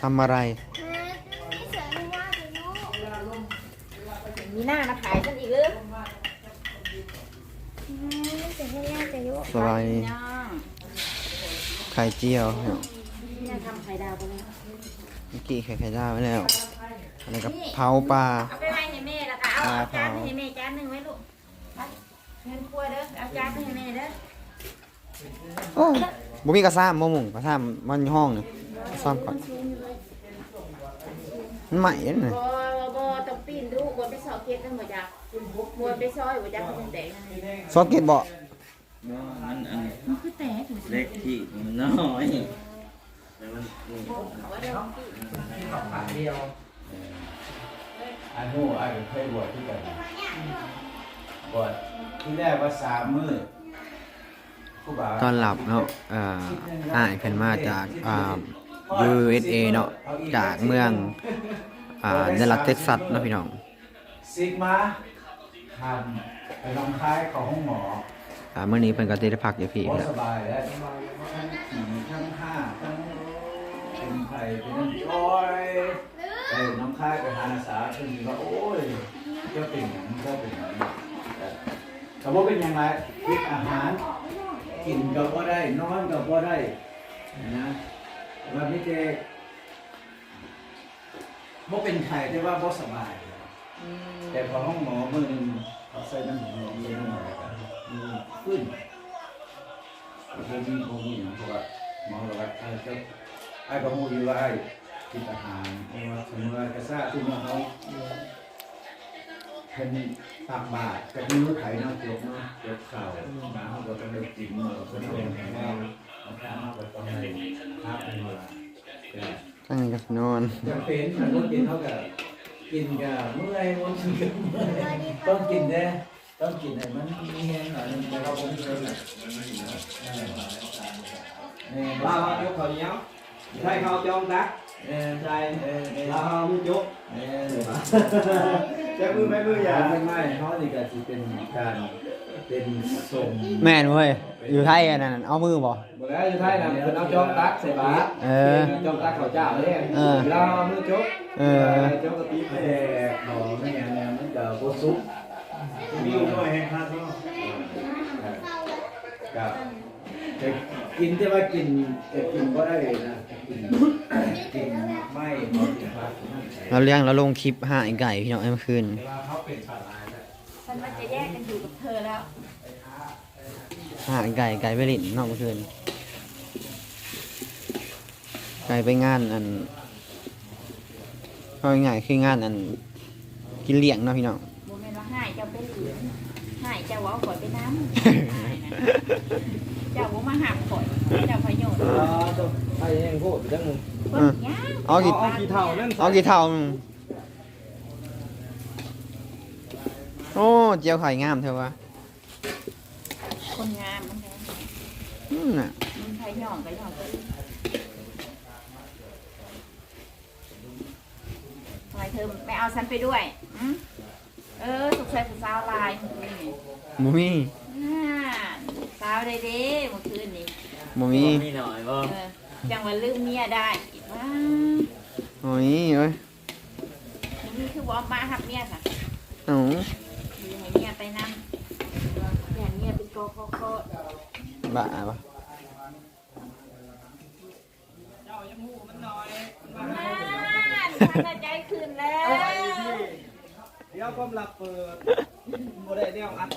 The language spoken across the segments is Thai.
ทำอะไร มีหน้ามาขายฉันอีกหรือสบายน้องไข่เจียวเนาะเนี่ยทำไข่ดาวไปเลยเมื่อกี้ไข่ไข่ดาวไว้แล้วอะไรกับเผาปลาเอาไปไว้ให้แม่แล้วก็เอาเอาจานให้แม่จานหนึ่งไว้ลูกไปเงินครัวเด้อเอาจานไปให้แม่เด้อโอ้บ่มีกระซ้ำบ่หมุ่งกระซ้ำมันอยู่ห้องนี่ ซ้อมก่อนมันใหม่นั่นน่ะบ่บ่ต้องปีนดูบ่ไปสอบเก็บนั่นบ่จ้ะบ่ไปซอยบ่จ้ะเขาเป็นแตกนั่นนี่ซอสเก็ตบ่มันอันมันคือแตกเล็กที่มันน้อยแต่มันเขาว่าเด้ออันนู้นอันเคยบวชที่กันบวชที่แรกว่าสามมื้อครูบาตอนหลับเนาะเอ่ออ้ายเพิ่นมาจากอ่า USA เนาะจากเมืองอ่าในรัฐเท็กซัสเนาะพี่น้องซิกมาทำไปลองคายของห้องหมออ่ามื้อนี้เพิ่นก็สิได้พักอยู่พี่บ่แล้วสบายแล้วทั้งขี่ทั้งห้าทั้งเป็นไผ่เป็นน้ำจ้อยไปน้องคายไปหาอาสาเพิ่นว่าโอ้ยเจ้าเป็นอย่างเจ้าเป็นอย่างแต่ว่าเป็นยังไงวิตอาหารกินก็บ่ได้นอนก็บ่ได้นะ วันนี้เจบ่เป็นไข้แต่ว่าบ่สบายแต่พอห้องหมอมือหนึงเขาใส่น้ำหอมเย็นหน่อยกันมีขึ้นโคมีโคมีอย่างเพราะว่าหมอบอกว่าไอ้เจ้าไอ้ก็มูอยู่ว่าไอ้กินอาหารเพราะว่าสมมติว่ากระซ่าที่มาเขาเป็นตักบาตรกับนิ้วไถเนาะเจ็บเนาะเจ็บเข่าน้ำเขาก็ต้องได้จิ้มเนาะก็ต้องได้แม่เอาข้าวก็ต้อง ได้ข้าวเป็นเวลาตั้งนี้ก็สินอนจำเป็นมันต้องกินเท่ากับกินกับเมื่อยมันกินกับเมื่อยต้องกินแน่ต้องกินให้มันมีแห้งหน่อยนึงแต่เราคงเชิญน่ะเออเรายกเขาเนี้ยใช่เขาจองตักเออใช่เออเออเรามือยกเออจะมือไม่มืออย่าไม่ไม่เขานี่ก็จะเป็นการ เป็นส่งแม่นเว้ยอยู่ไทยอันนั้นเอามือบ่บอกแล้วจะใช่นะเป็นเอาจองตักใส่บาตรเออจองตักเขาเจ้าเนี่ยเออเรามือยกเออจองกะปิแดกหนองนี่อย่างเนี้ยมันจะโบซุปมีหน่อยแห่งคาทอกับจะกินแต่ว่ากินจะกินก็ได้นะกินกินไม่พอกินผักนั่นเราเลี้ยงเราลงคลิปหาไอ้ไก่พี่น้องไอ้เมื่อคืน แต่ว่าเขาเป็นปลาลายแล้วฉันว่าจะแยกกันอยู่กับเธอแล้ว หาไอ้ไก่ไก่ไปเลินนอกเมื่อคืน ไก่ไปงานอันเอาง่ายๆคืองานอันกินเลี้ยงเนาะพี่น้อง บ่แม่นว่าหายเจ้าเป็นหรือหายเจ้าเว้าข่อยไปน้ำหายนะเจ้าบ่มาหักข่อยเจ้าพยศเราต้องให้แห่งโคตรจังมึงเพิ่นย่างเอากี่ เอากี่เท่านั่นเอากี่เท่ามึงโอ้ เจียวไข่งามเถอะวะ คนงามมันแท้อืมน่ะมันไผย่องก็ย่องไปทำไมเธอไม่เอาฉันไปด้วยอืมเออสุขใจผู้สาวลายนี่บ่มีอ่าสาวเด้เด้เมื่อคืนนี้บ่มีมีหน่อยบ่เออจังว่าลืมเมียได้อีกว่าโอ้ยเอ้ยนี่คือว่ามาหับเมียค่ะเอ้าดีให้เมียไปนั่ง บ้าปะน่าใจคืนแล้วเดี๋ยวความลับเปิดบ่ได้แนวอัด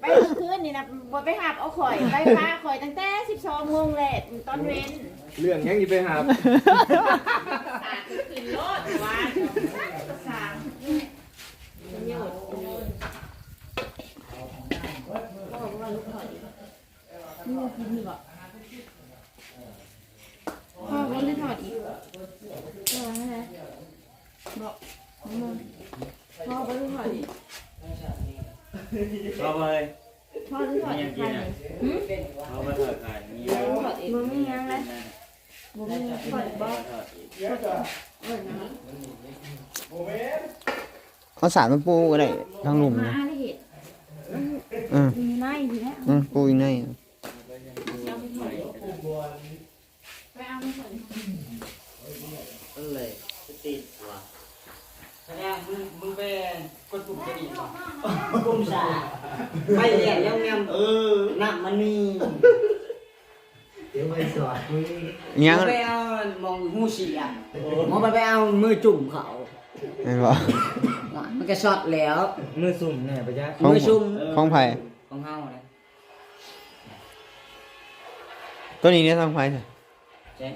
ไปเมื่อคืนนี่นะบ่ไปหับเอาข่อยไปพาข่อยตั้งแต่12โมงแหละตอนเว้นเรื่องยังอยู่ไปหาสาดขึ้นรถว่าสามประโยชน์บ อกว่าลูกข่อยนี่ว่ากินนี่บ่พ่อก็เลยถอดอีกเออนั่นแหละบอกมึงพ่อก็เลยถอดอีกเราไปพ่อเลยถอดอีกใครเนี่ยหืมเราไปเถิดขายมีถอดอีกมึงไม่ยังเลยมึงไม่ยังถอดอีกบ่เออนะเขาสารมาปูก็ได้ทั้งหลุมนะ ออมีไล่ทีแล้วอืมปูอีกในยังไม่ถอดอีกเอไม่เคยก็เลยติดว่ะแสดงมึงมึงไปกดปุ่มกระดิ่งว่ะปุ่มสาไม่เรียนยังงเออำนับมันนี่เดี๋ยวไปสอนมึงยังมึงไปเอามองหูเสียงมองไปไปเอามือจุ่มเขาแม่นบ่ว่ะ มันก็ช็อตแล้วมือสุ่มแน่ปะจ๊ะของ มือซุ่มของไผของเฮาเลยตัวนี้เนี่ยของไผจ้ะเจ๊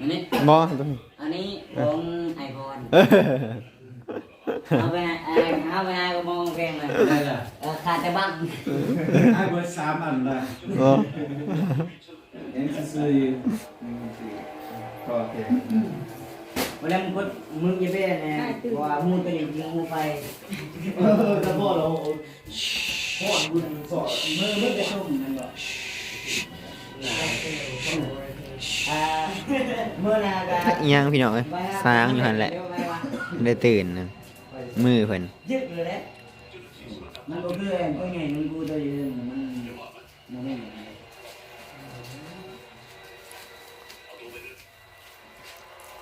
อันนี้บ่ตัวนี้ อันนี้ของไอโฟนเออเอาไปให้เอาไปให้ก็มองแกงเลยได้ละเออขาดแต่บ้างไอ้เบิร์ดสามอันละบ่เอ็นซื้อๆอยู่หนึ่งสี่ก็โอเค เวลามึงกดมึงจะเป็นนะว่ามูตัวนี้ยิงมูไปเออจะพ่อเราพ่อบุญสอดมือมือกระชุ่มนั่นบ่อ่าเมื่อนาก็ทักอิหยังพี่น้องเอ้ยสร้างอยู่หั่นแหละ ได้ตื่นนะมือเพิ่นยึดเลยแหละมันก็คือตัวใหญ่มันกูตัวยืนมันมันไม่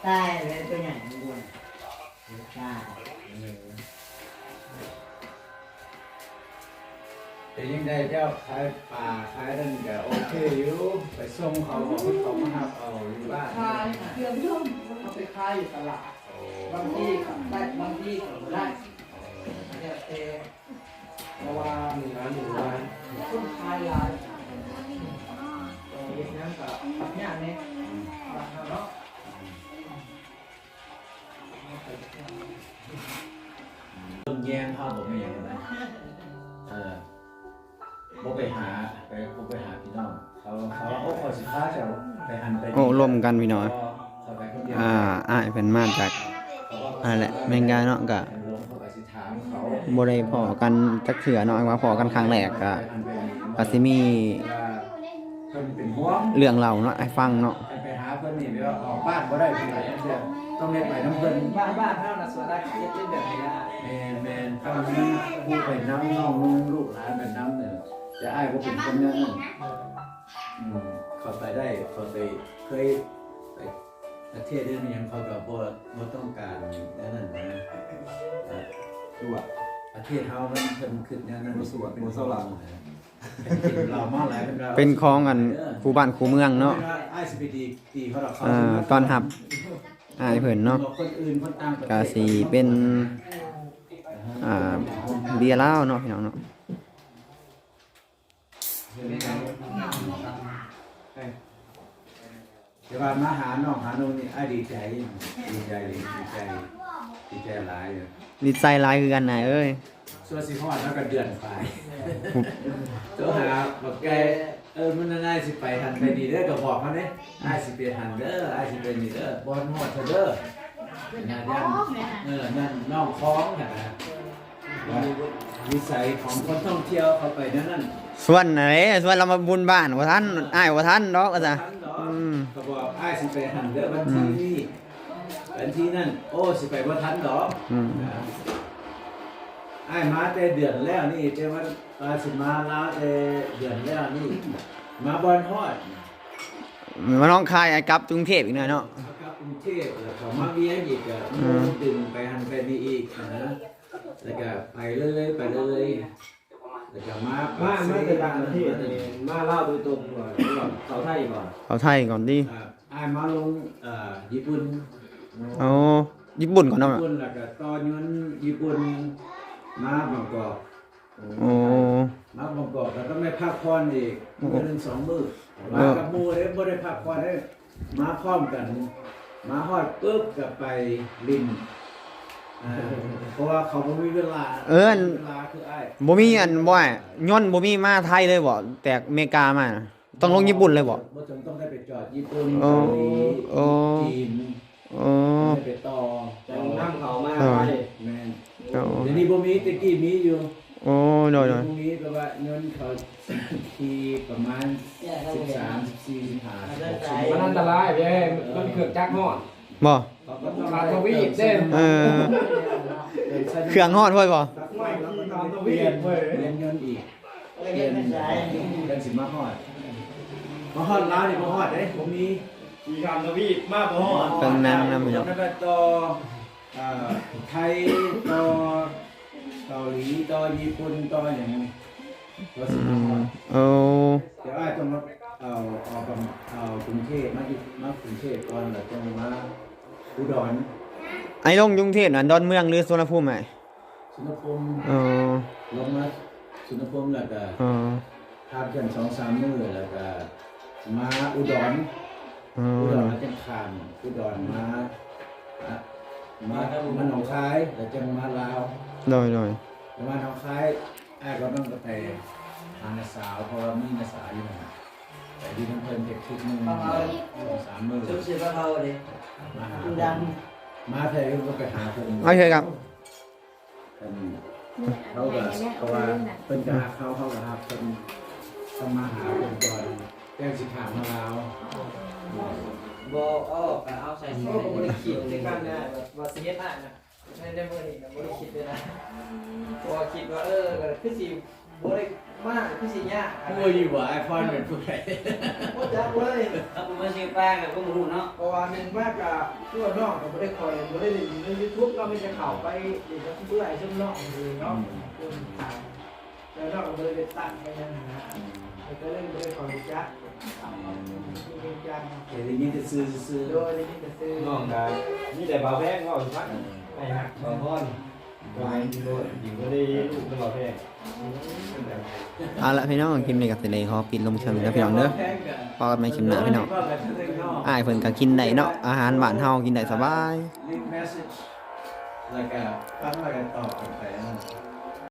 เหมือนกันตายเลยตัวใหญ่มันกูน่ะตายแต่ยังได้เจ้าขายป่าขายนั่นก็โอเคอยู่ไปส่งเขาบอกให้เขามาหับเอาอยู่บ้านขายเครื่องย่อมเอาไปขายอยู่ตลาดโอ้บางที่ก็ได้บางที่ก็บ่ได้แล้วแต่เพราะว่าหนึ่งล้านหนึ่งล้านคนขายหลาย มกันพี่น้องเขาไปคนเดียวอ่าอ้ายเพิ่นมาจากนั่นแหละแม่งกาเนาะก็ลงเขาไปสิถามเขาบ่ได้พอกันจักเทื่อเนาะว่าพอกันครั้งแรกก็ก็สิมีเพิ่นเป็นห่วงเรื่องเล่าเนาะให้ฟังเนาะไปไปหาเพิ่นนี่เดี๋ยวออกบ้านบ่ได้เพิ่นไหนเดี๋ยวต้องเรียกไปน้ำเพิ่นบ้านบ้านเท่านั้นส่วนได้คิดเป็นแบบนี้นะแม่นแม่นต้องมีผู้ไปน้ำน้องนุ่งลูกหลานไปน้ำเนี่ย จะอ้ายบ่เป็นคนนั้นน่ะอืมเขาไปได้เขาไปเคยไปประเทศอื่นยังเขาก็บ่บ่ต้องการนั่นนั่นนะเอ่อคือว่าประเทศเฮามันเพิ่นขึ้นแนวนั้นบ่สวยบ่เศร้าหลังเรามาหลายเป็นเราเป็นของอันครูบ้านครูเมืองเนาะไอ้สิไปดีตีเขาหรอกเขาอ่าตอนหับอ้ายเพิ่นเนาะคนอื่นคนต่างประเทศก็สิเป็น อ่าเบียร์เหล้าเนาะพี่น้องเนาะ เดี๋ยวว่ามาหาน้องหาน้องนี่ไอ้ดีใจดีใจดีใจดีใจหลายเลยดีใจหลายคือกันนายเอ้ยส่วนสิฮอดแล้วก็เดือนไปตัวหาบอกแกเออมันง่ายสิไปทันไปดีเด้อก็บอกมาเด้ไอ้สิไปทันเด้อไอ้สิไปนี่เด้อบอลฮอดเถอะเด้อนายันเออนั่นน้องคล้องน่ะนะว่าวิสัยของคนท่องเที่ยวเขาไปนั่นนั่น ส่วนไหนส่วนเรามาบุญบ้านว่าท่านอ้ายว่าท่านดอกว่าซะอืมเขาบอกไอ้ายสิไปหันเด้อวันที่นี่วันที่นั่น โอ้สิไปว่าทันดอกอืมไอ้ายมาแต่เดือนแล้วนี่แต่ว่าตาสิมาลาแต่เดือนแล้วนี่ มาบอลฮอดมาน้องคายไอ้กลับกรุงเทพอีกหน่อยเนาะเขากลับกรุงเทพแล้วเขามาเวียงอีกอะอืม ดึงไปหันไปนี่อีกนะแล้วก็ไปเรื่อยๆไปเรื่อยๆ แล้วก็มามามาแต่ต่างประเทศนี่นี่มาเล่าโดยตรงก่อนก่อนเขาไทยก่อนเอาไทยก่อนดิอ่าไอ้ายมาลงเอ่อญี่ปุ่นเอาญี่ปุ่นก่อนเนาะญี่ปุ่นแล้วก็ตอนยนญี่ปุ่นมาบางกอกโอ้ มาบางกอกแล้วก็ไม่พักผ่อนอีกมื้อหนึงสองมื้อมากับหมู่เด้บ่ได้พักผ่อนเด้มาพร้อมกัน มาฮอดปุ๊บก็ไปลินอ่า เพราะว่าเขาบ่มีเวลาเอิ้นเวลาคืออ้ายบ่มีอันบ่อยย้อนบ่มีมาไทยเลยบ่แต่อเมริกามาน่ะต้องลงญี่ปุ่นเลยบ่ บ่จำต้องได้ไปจอดญี่ปุ่นโอ้เกาหลีโอ้จีนโอ้ได้ไปต่อจังนั่งเขามาเออไทยแม่นโอ้เดี๋ยวนี้บ่มีแตะกี้มีอยู่โอ้โดยโดยพรุ่งนี้แปลว่าเงินเขาที่ประมาณเนี่ยเขาสิบเรียนสามสิบสี่สิบห้าสิบหกมันอันตรายเว้ยมันเกือบจักหอดบ่เขาก็ ต้องขาดทวีปเด้เออเครื่องฮอดพ่อยบ่ไม่ที่นอนทเปวีลี่ยนปเว้ยเปลี่ยนเงินอีกเรียนภาษาเดือนสิบมาฮอดมาฮอดร้านนี่มาฮอดเด้ผมมีมีคำทวีปมากพอเบิ่งหนังนำพี่น้องแล้วก็ต่ออ่าไทยต่อเกาหลีต่อญี่ปุ่นต่ออย่างนี้ก็สิอืมามก่อนโอ้เดี๋ยวอาจจะมาเอาเอากำเอากรุงเทพมาอยู่มากรุงเทพก่อนแล้วจะมา อุดรไอ้ลงกรุงเทพน่ะดอนเมืองหรือสุวรรณภูมิไหมสุนทรภูมิเออลงมาสุนทรภูมิแล้วก็เออทานกันสองสามมื้อแล้วก็มาอุดรเออุดอรแล้วจังคานอุดรมาอะมามาหนองคายแล้วจังมาลาวโดยโดยแล้วมาหนองคายอ้ายก็ต้องไปหาน้าสาวเพราะว่ามีน้าสาวอยู่นั่นน่ะ แต่ที่น้ำเพิ่นเก็บทุกมื้อสามมื้อชุบสิบเขาเลยมาหาดูเพิ่ดันงมาแทนก็ไปหาเพิ่นโอเคครับเพิ่นเขาก็เพราะว่าเพิ่นก็หาเขาเขาก็หาเพิ่นต้องมาหาเพิ่นก่อนแจ้งสิขามมาลาวบ่เอาเอาใส่โอ้ผมไม่ได้คิดในการนะแบบว่าสิเฮ็ดหน้านะในในมือนี่นะไม่ได้คิดเลยนะเพราะว่าคิดว่าเออคือสิบ่ได้ มากคือสิยากผู้อยู่ว่าไอพอนเป็นผู้ใดโอ้จักเลยถ้าผมมาซื้อแป้งก็บ่รู้เนาะเพราะว่าหนึ่งมากกับตัวนอกก็ไม่ได้คอยไม่ได้เล่นในยูทูบก็ไม่จะเข่าไปเดี๋ยวจะเบื่อไอ้ช่วงนอกเลยเนาะแล้วนอกก็เลยไปตั้งไปนั่นนะก็เลยไม่ได้คอยจักมีจังเดี๋ยวนี้จะซื้อซื้อโดยที่จะซื้อน้องได้มีแต่บาแพงก็สุดท้ายไอ้หักบาพอน วายโดนหญิงก็ได้ลูกเป็นบาแพงเอาละพี่น้องคลิปนี้ก็สิได้ขอปิดลงเชิงแล้วพี่น้องเด้อพอกันใหม่คลิปหน้าพี่น้องอ้ายเพิ่นก็กินได้เนาะอาหารบ้านเฮากินได้สบายลิงก์เมสเ